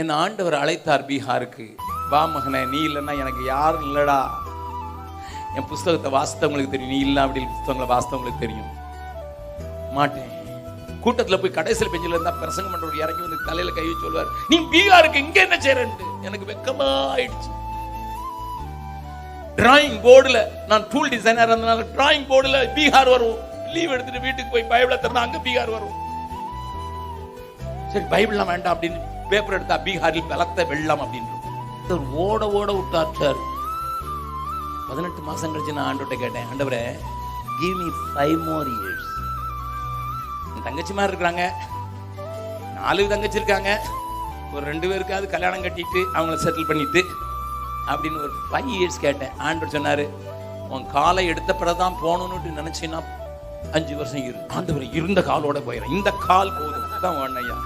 என் ஆண்டவர் அழைத்தார் பீகாருக்கு. வா மகனே நீ இல்லைன்னா எனக்கு யாரும் இல்லடா. என் புஸ்தகத்தை வாசித்தவங்களுக்கு தெரியும் நீ இல்லை அப்படின்னு புஸ்தகங்களை வாசித்தவங்களுக்கு தெரியும். மாட்டேன். கூட்டத்துல போய் கடைசியில் பெஞ்சில் இருந்தா பிரசங்கம் பண்றவர் இறங்கி வந்து தலையில் கை வச்சு சொல்வார் நீ பீகாருக்கு இங்க என்ன செய்யறன்ட்டு எனக்கு வெக்கமா ஆயிடுச்சு. டிராயிங் போர்டுல நான் டூல் டிசைனர் இருந்தனால டிராயிங் போர்டுல பீகார் வரும். லீவ் எடுத்துட்டு வீட்டுக்கு போய் பைபிளை திறந்தா அங்க பீகார் வரும். சரி பைபிள்லாம் வேண்டாம் அப்படின்னு பேப்பர் எடுத்தா பீகாரில் பலத்த வெள்ளம் அப்படின்னு ஓட ஓட விட்டாச்சார் பதினெட்டு மாசம் கழிச்சு நான் ஆண்டோட்ட கேட்டேன் ஆண்டவரே give me five more years என் தங்கச்சி மாதிரி இருக்கிறாங்க. நாலு தங்கச்சி இருக்காங்க ஒரு ரெண்டு பேருக்காவது கல்யாணம் கட்டிட்டு அவங்கள செட்டில் பண்ணிட்டு அப்படின்னு ஒரு ஃபைவ் இயர்ஸ் கேட்டேன். ஆண்டவர் சொன்னார் உன் காலை எடுத்த பிறகுதான் போகணும்னு நினச்சின்னா அஞ்சு வருஷம் இரு. ஆண்டவர் இருந்த காலோட போயிடும் இந்த கால் போதும். தான் ஒன்னையா